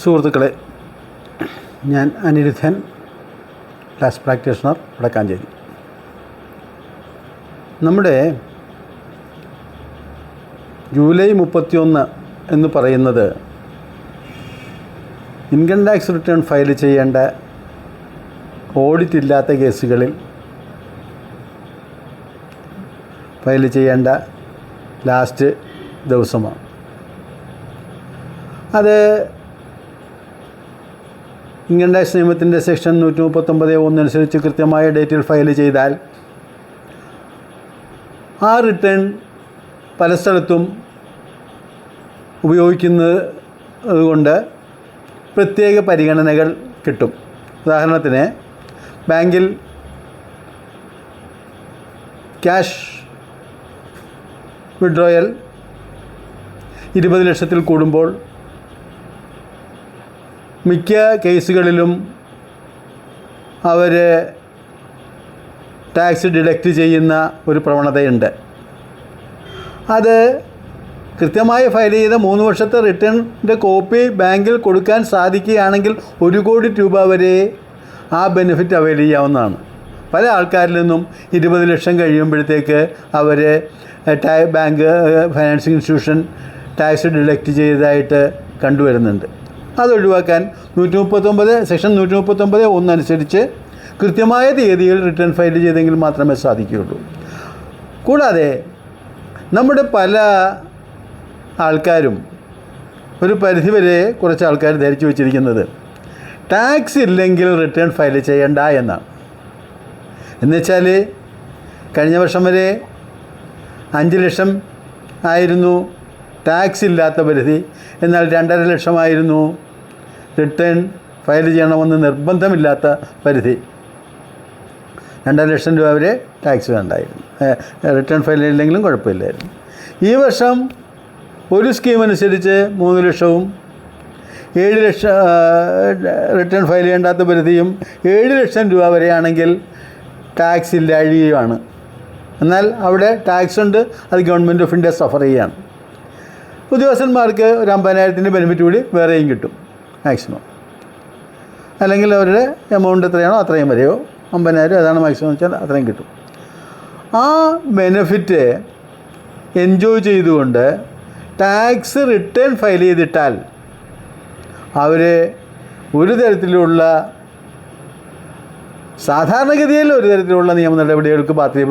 സുഹൃത്തുക്കളെ ഞാൻ Anirudhan class practitioner Vadakkanchery. നമ്മുടെ ജൂലൈ മുപ്പത്തിയൊന്ന് എന്ന് പറയുന്നത് ഇൻകം ടാക്സ് റിട്ടേൺ ഫയൽ ചെയ്യേണ്ട ഓഡിറ്റ് ഇല്ലാത്ത കേസുകളിൽ ഫയൽ ചെയ്യേണ്ട ലാസ്റ്റ് ദിവസമാണ്. അത് ഇൻകം ടാക്സ് നിയമത്തിന്റെ സെക്ഷൻ നൂറ്റി മുപ്പത്തൊമ്പത് ഒന്നനുസരിച്ച് കൃത്യമായ ഡേറ്റിൽ ഫയൽ ചെയ്താൽ ആ റിട്ടേൺ പല സ്ഥലത്തും ഉപയോഗിക്കുന്നത് കൊണ്ട് പ്രത്യേക പരിഗണനകൾ കിട്ടും. ഉദാഹരണത്തിന് ബാങ്കിൽ ക്യാഷ് വിഡ്രോയൽ ഇരുപത് ലക്ഷത്തിൽ കൂടുമ്പോൾ മിക്ക കേസുകളിലും അവർ ടാക്സ് ഡിഡക്റ്റ് ചെയ്യുന്ന ഒരു പ്രവണതയുണ്ട്. അത് കൃത്യമായി ഫയൽ ചെയ്ത മൂന്ന് വർഷത്തെ റിട്ടേണിന്റെ കോപ്പി ബാങ്കിൽ കൊടുക്കാൻ സാധിക്കുകയാണെങ്കിൽ ഒരു കോടി രൂപ വരെ ആ ബെനിഫിറ്റ് അവൈൽ ചെയ്യാവുന്നതാണ്. പല ആൾക്കാരിൽ നിന്നും ഇരുപത് ലക്ഷം കഴിയുമ്പോഴത്തേക്ക് അവർ bank financing institution tax deduct ചെയ്തതായിട്ട് കണ്ടുവരുന്നുണ്ട്. അത് ഒഴിവാക്കാൻ നൂറ്റി മുപ്പത്തൊമ്പത് സെക്ഷൻ നൂറ്റി മുപ്പത്തൊമ്പത് ഒന്നനുസരിച്ച് കൃത്യമായ തീയതിയിൽ റിട്ടേൺ ഫയൽ ചെയ്തെങ്കിൽ മാത്രമേ സാധിക്കുകയുള്ളൂ. കൂടാതെ നമ്മുടെ പല ആൾക്കാരും ഒരു പരിധിവരെ കുറച്ച് ആൾക്കാർ ധരിച്ചു വച്ചിരിക്കുന്നത് ടാക്സ് ഇല്ലെങ്കിൽ റിട്ടേൺ ഫയൽ ചെയ്യണ്ട എന്നാണ്. എന്നുവെച്ചാൽ കഴിഞ്ഞ വർഷം വരെ അഞ്ച് ലക്ഷം ആയിരുന്നു ടാക്സ് ഇല്ലാത്ത പരിധി എന്നാൽ രണ്ടര ലക്ഷമായിരുന്നു റിട്ടേൺ ഫയൽ ചെയ്യണമെന്ന് നിർബന്ധമില്ലാത്ത പരിധി. രണ്ടര ലക്ഷം രൂപ വരെ ടാക്സ് വേണ്ടായിരുന്നു. റിട്ടേൺ ഫയൽ ഇല്ലെങ്കിലും കുഴപ്പമില്ലായിരുന്നു. ഈ വർഷം ഒരു സ്കീം അനുസരിച്ച് മൂന്ന് ലക്ഷവും ഏഴ് ലക്ഷം റിട്ടേൺ ഫയൽ ചെയ്യേണ്ടാത്ത പരിധിയും ഏഴ് ലക്ഷം രൂപ വരെയാണെങ്കിൽ ടാക്സ് ഇല്ലാഴികയുമാണ് എന്നാൽ അവിടെ ടാക്സ് ഉണ്ട് അത് ഗവൺമെന്റ് ഓഫ് ഇന്ത്യ സഫർ ചെയ്യുകയാണ് ഉദ്യോഗസ്ഥന്മാർക്ക് ഒരു അമ്പതിനായിരത്തിന്റെ ബെനിഫിറ്റ് കൂടി വേറെയും കിട്ടും. മാക്സിമം. അല്ലെങ്കിൽ അവരുടെ എമൗണ്ട് എത്രയാണോ അത്രയും വരെയോ അമ്പതിനായിരം അതാണ് മാക്സിമം വെച്ചാൽ അത്രയും കിട്ടും. ആ ബെനിഫിറ്റ് എൻജോയ് ചെയ്തുകൊണ്ട് ടാക്സ് റിട്ടേൺ ഫയൽ ചെയ്തിട്ടാൽ അവർ ഒരു തരത്തിലുള്ള സാധാരണഗതിയിൽ ഒരു തരത്തിലുള്ള നിയമ നടപടികൾക്ക് ബാധ്യ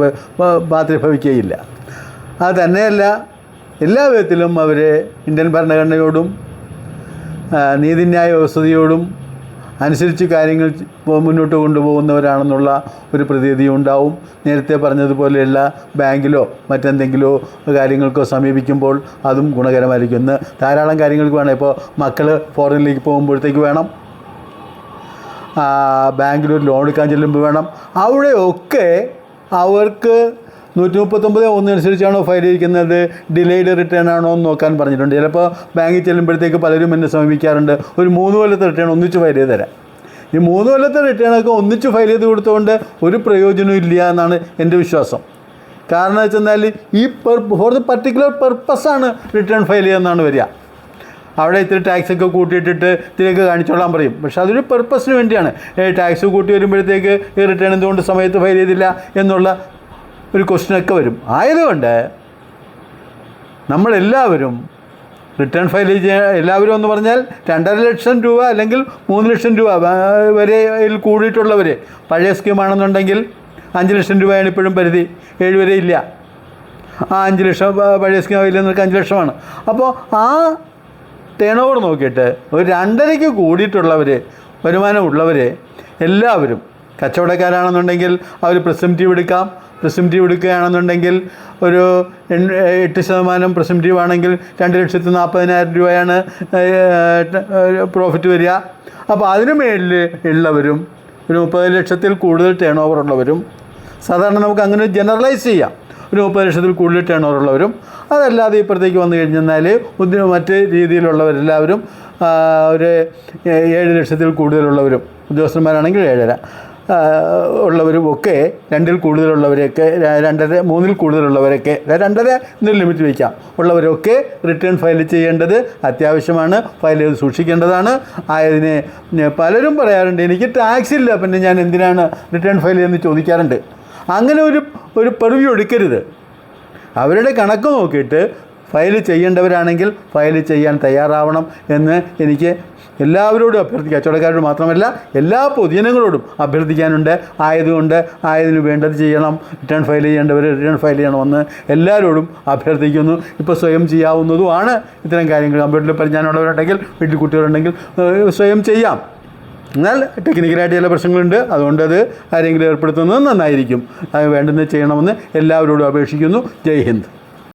ബാധ്യഭവിക്കുകയില്ല അത് തന്നെയല്ല എല്ലാ വിധത്തിലും അവർ ഇന്ത്യൻ ഭരണഘടനയോടും നീതിന്യായ വ്യവസ്ഥയോടും അനുസരിച്ച് കാര്യങ്ങൾ മുന്നോട്ട് കൊണ്ടുപോകുന്നവരാണെന്നുള്ള ഒരു പ്രതീതി ഉണ്ടാവും നേരത്തെ പറഞ്ഞതുപോലെയുള്ള ബാങ്കിലോ മറ്റെന്തെങ്കിലോ കാര്യങ്ങൾക്കോ സമീപിക്കുമ്പോൾ അതും ഗുണകരമായിരിക്കും. ഇന്ന് ധാരാളം കാര്യങ്ങൾക്ക് വേണം. ഇപ്പോൾ മക്കൾ ഫോറിനിലേക്ക് പോകുമ്പോഴത്തേക്ക് വേണം. ബാങ്കിലൊരു ലോൺ എടുക്കാൻ ചെല്ലുമ്പോൾ വേണം. അവിടെയൊക്കെ അവർക്ക് നൂറ്റി മുപ്പത്തൊമ്പത് ഒന്നനുസരിച്ചാണോ ഫയൽ ചെയ്തിരിക്കുന്നത് ഡിലേഡ് റിട്ടേൺ ആണോ എന്ന് നോക്കാൻ പറഞ്ഞിട്ടുണ്ട്. ചിലപ്പോൾ ബാങ്കിൽ ചെല്ലുമ്പോഴത്തേക്ക് പലരും എന്നെ സമീപിക്കാറുണ്ട്. ഒരു മൂന്ന് കൊല്ലത്തെ റിട്ടേൺ ഒന്നിച്ച് ഫയൽ ചെയ്ത് തരാം ഈ മൂന്ന് കൊല്ലത്തെ റിട്ടേണൊക്കെ ഒന്നിച്ച് ഫയൽ ചെയ്ത് കൊടുത്തുകൊണ്ട് ഒരു പ്രയോജനവും ഇല്ല എന്നാണ് എന്റെ വിശ്വാസം. കാരണം വെച്ചെന്നാൽ ഈ പെർ ഫോർ ദ പർട്ടിക്കുലർ പെർപ്പസാണ് റിട്ടേൺ ഫയൽ ചെയ്യുന്നതാണ് വരിക. അവിടെ ഇത്തിരി ടാക്സ് ഒക്കെ കൂട്ടിയിട്ടിട്ട് ഇതിലേക്ക് കാണിച്ചോളാൻ പറയും. പക്ഷെ അതൊരു പെർപ്പസിന് വേണ്ടിയാണ്. ടാക്സ് കൂട്ടി വരുമ്പോഴത്തേക്ക് ഈ റിട്ടേൺ എന്തുകൊണ്ട് സമയത്ത് ഫയൽ ചെയ്തില്ല എന്നുള്ള ഒരു ക്വസ്റ്റ്യനൊക്കെ വരും. ആയതുകൊണ്ട് നമ്മളെല്ലാവരും റിട്ടേൺ ഫയൽ എല്ലാവരും എന്ന് പറഞ്ഞാൽ രണ്ടര ലക്ഷം രൂപ അല്ലെങ്കിൽ മൂന്ന് ലക്ഷം രൂപ വരെയിൽ കൂടിയിട്ടുള്ളവർ പഴയ സ്കീമാണെന്നുണ്ടെങ്കിൽ അഞ്ച് ലക്ഷം രൂപയാണ് ഇപ്പോഴും പരിധി. ഏഴ് വരെ ഇല്ല. ആ അഞ്ച് ലക്ഷം പഴയ സ്കീം ഇല്ലെന്നൊക്കെ അഞ്ച് ലക്ഷമാണ്. അപ്പോൾ ആ ടേൺ നോക്കിയിട്ട് ഒരു രണ്ടരയ്ക്ക് കൂടിയിട്ടുള്ളവർ വരുമാനമുള്ളവർ എല്ലാവരും കച്ചവടക്കാരാണെന്നുണ്ടെങ്കിൽ അവർ പ്രസംറ്റീവ് എടുക്കാം. പ്രസംറ്റീവ് എടുക്കുകയാണെന്നുണ്ടെങ്കിൽ ഒരു എട്ട് ശതമാനം പ്രസംറ്റീവ് ആണെങ്കിൽ രണ്ട് ലക്ഷത്തി നാൽപ്പതിനായിരം രൂപയാണ് പ്രോഫിറ്റ് വരിക. അപ്പോൾ അതിനു മേളിൽ ഉള്ളവരും ഒരു മുപ്പത് ലക്ഷത്തിൽ കൂടുതൽ ടേൺ ഓവർ ഉള്ളവരും സാധാരണ നമുക്ക് അങ്ങനെ ജനറലൈസ് ചെയ്യാം. ഒരു മുപ്പത് ലക്ഷത്തിൽ കൂടുതൽ ടേൺ ഓവർ ഉള്ളവരും അതല്ലാതെ ഇപ്പുറത്തേക്ക് വന്നു കഴിഞ്ഞാൽ മറ്റ് രീതിയിലുള്ളവരെല്ലാവരും ഒരു ഏഴ് ലക്ഷത്തിൽ കൂടുതലുള്ളവരും ഉദ്യോഗസ്ഥന്മാരാണെങ്കിൽ ഏഴര. ആ, ഉള്ളവരും ഒക്കെ രണ്ടിൽ കൂടുതലുള്ളവരെയൊക്കെ രണ്ടര മൂന്നിൽ കൂടുതലുള്ളവരൊക്കെ രണ്ടര എന്നൊരു ലിമിറ്റ് വയ്ക്കാം ഉള്ളവരൊക്കെ റിട്ടേൺ ഫയൽ ചെയ്യേണ്ടത് അത്യാവശ്യമാണ് ഫയൽ ചെയ്ത് സൂക്ഷിക്കേണ്ടതാണ്. ആയതിനെ പലരും പറയാറുണ്ട് എനിക്ക് ടാക്സ് ഇല്ല പിന്നെ ഞാൻ എന്തിനാണ് റിട്ടേൺ ഫയൽ ചെയ്യുന്നത് ചോദിക്കാറുണ്ട്. അങ്ങനെ ഒരു ഒരു പെർവ്യൂ എടുക്കരുത് അവരുടെ കണക്ക് നോക്കിയിട്ട് ഫയൽ ചെയ്യേണ്ടവരാണെങ്കിൽ ഫയൽ ചെയ്യാൻ തയ്യാറാവണം എന്ന് എനിക്ക് എല്ലാവരോടും അഭ്യർത്ഥിക്കുക. കച്ചവടക്കാരോട് മാത്രമല്ല എല്ലാ പൊതുജനങ്ങളോടും അഭ്യർത്ഥിക്കാനുണ്ട്. ആയതുകൊണ്ട് ആയതിനു വേണ്ടത് ചെയ്യണം. റിട്ടേൺ ഫയൽ ചെയ്യേണ്ടവർ റിട്ടേൺ ഫയൽ ചെയ്യണമെന്ന് എല്ലാവരോടും അഭ്യർത്ഥിക്കുന്നു. ഇപ്പോൾ സ്വയം ചെയ്യാവുന്നതുമാണ് ഇത്തരം കാര്യങ്ങൾ. കമ്പ്യൂട്ടറിൽ പരിജ്ഞാനമുള്ളവരുണ്ടെങ്കിൽ വീട്ടിൽ കുട്ടികളുണ്ടെങ്കിൽ സ്വയം ചെയ്യാം. എന്നാൽ ടെക്നിക്കലായിട്ട് ചില പ്രശ്നങ്ങളുണ്ട്. അതുകൊണ്ട് അത് ആരെങ്കിലും ഏർപ്പെടുത്തുന്നത് നന്നായിരിക്കും. അത് വേണ്ടുന്നത് ചെയ്യണമെന്ന് എല്ലാവരോടും അപേക്ഷിക്കുന്നു. ജയ് ഹിന്ദ്.